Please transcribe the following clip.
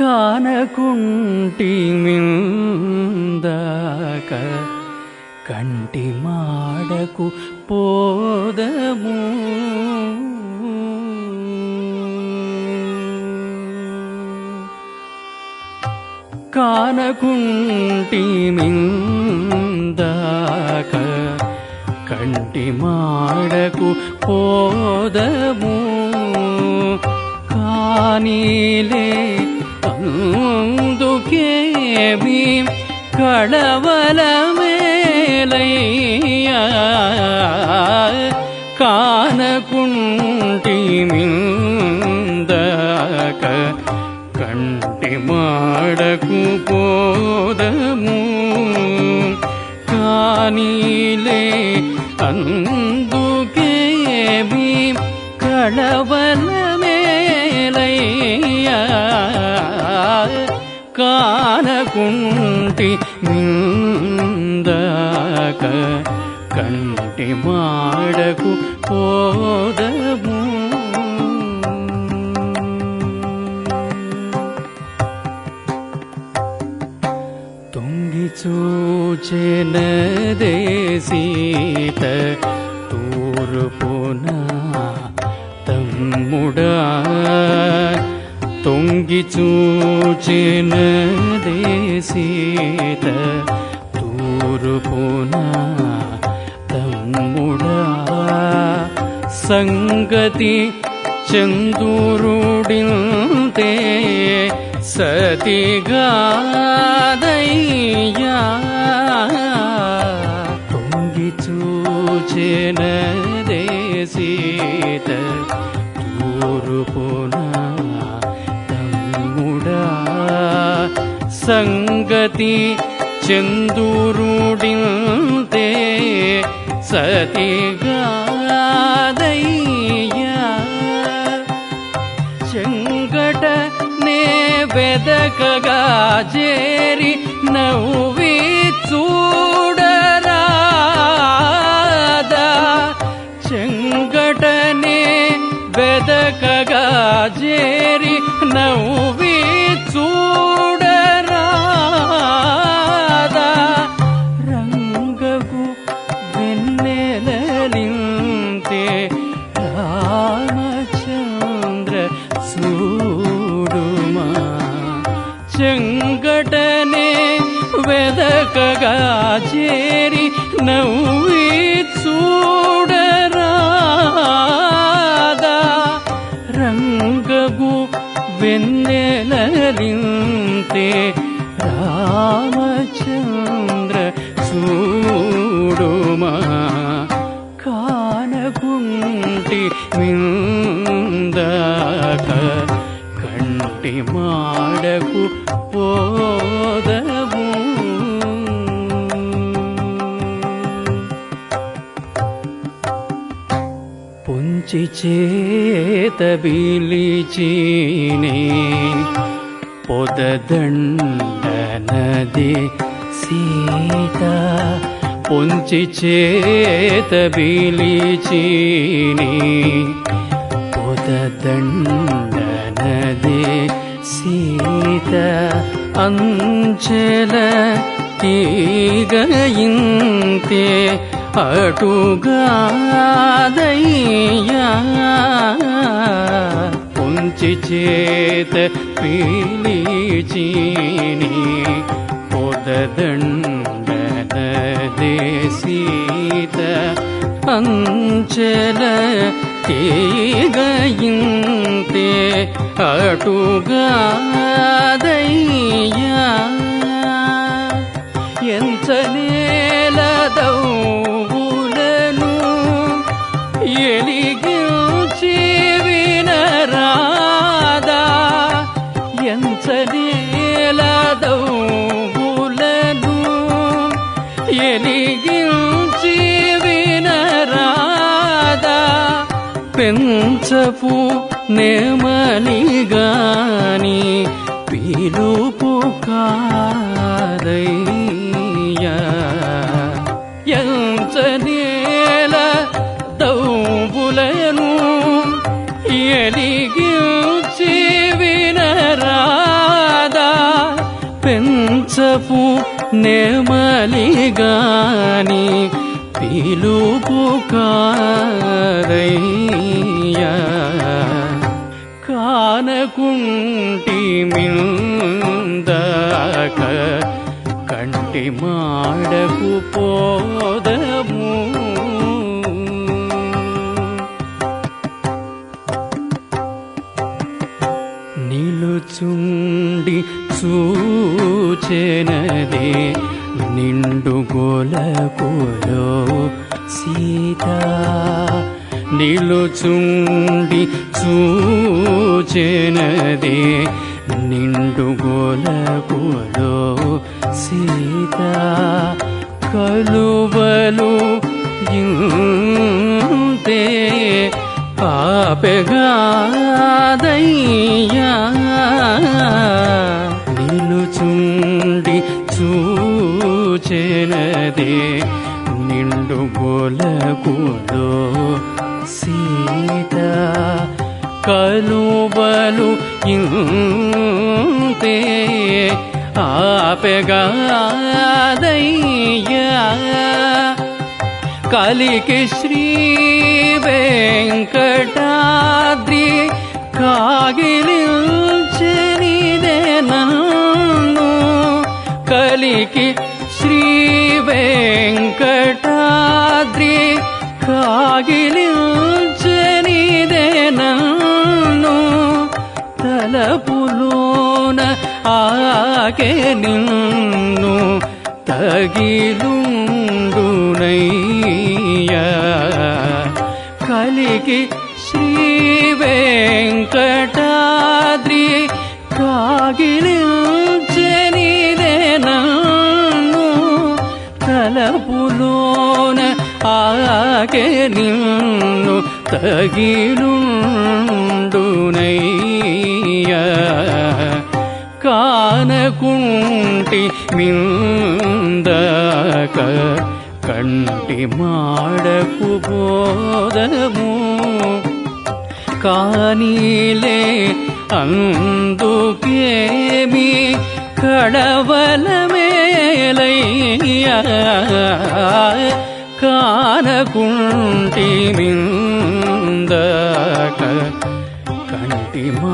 కానకుంటి మిందాక కంటి మాడకు పోదము. కానకుంటి మిందాక కంటి మాడకు పోదము. కానీలే అందుకేమి కళవల మేలయ్యా కానకుంటి మిందాక కంటి మాడకు పోదము కానీలే అందుకేమి కళవల మేలయ్యా కానకుంటి మిందాక కంటి మాడకు పోదము. తొంగి చూచెనదే సీత తూర్పున తమ్ముడా तङ्गीचू च न देसी तूर्पुना तं सङ्गति चन्दूरु सदि गाद्या च न देशी సంగతి చందురుడింతే సతిగాదయ్యా చెంగట నే వెదకగా చేరి నవ్వి చూడరాదా చెంగటనే వెదకగా వెన్నెలలింతే రామచంద్ర చూడుమా కానకుంటి మిందాక కంటి మాడకు పోదము చేత బిలిచీనే పొదదండనది సీత పొంచి చేత బిలిచీని పొదదండనది సీత అంచెల తీగయింతే అటుగాదయ్యా పొంచి చేత పీలిచీని పొదదండనదే సీత అంచెల తీగయింతే అటుగాదయ్యా పెంచపు నెమలిగాని పిలుపు కాదయ్యా. ఎంత నేల దౌబులను ఎలిగించి వినరాదా. పరవశపు నెమలిగాని పిలుపు కాదయ్యా. కానకుంటి మిందాక కంటి మాడకు పోదము. నిలుచుండి చూచెనదే నిండు గోలకులో సీతా. నిలుచుండి చూచెనదే నిండు గోలకులో సీత కలువలు ఇంతే పాపెగాదయ్యా. నిలుచుండి చూచెనదే నిండు గోలకులో సీత కలువలు ఇంతే ఆపెగాదయ్యా కలికి శ్రీ వెంకటా తలపులోన ఆకే నిన్ను తగిలుండునయ్యా కలికి శ్రీ వెంకటాద్రి కాగిలించనిదే ఆకే నిన్ను తగిలుండునయ్యా కానకుంటి మిందక కంటి మాడకు బోధము కానీలే అందుకేమి కడవల మేలయ్యా కానకుంటి మిందక కంటి మా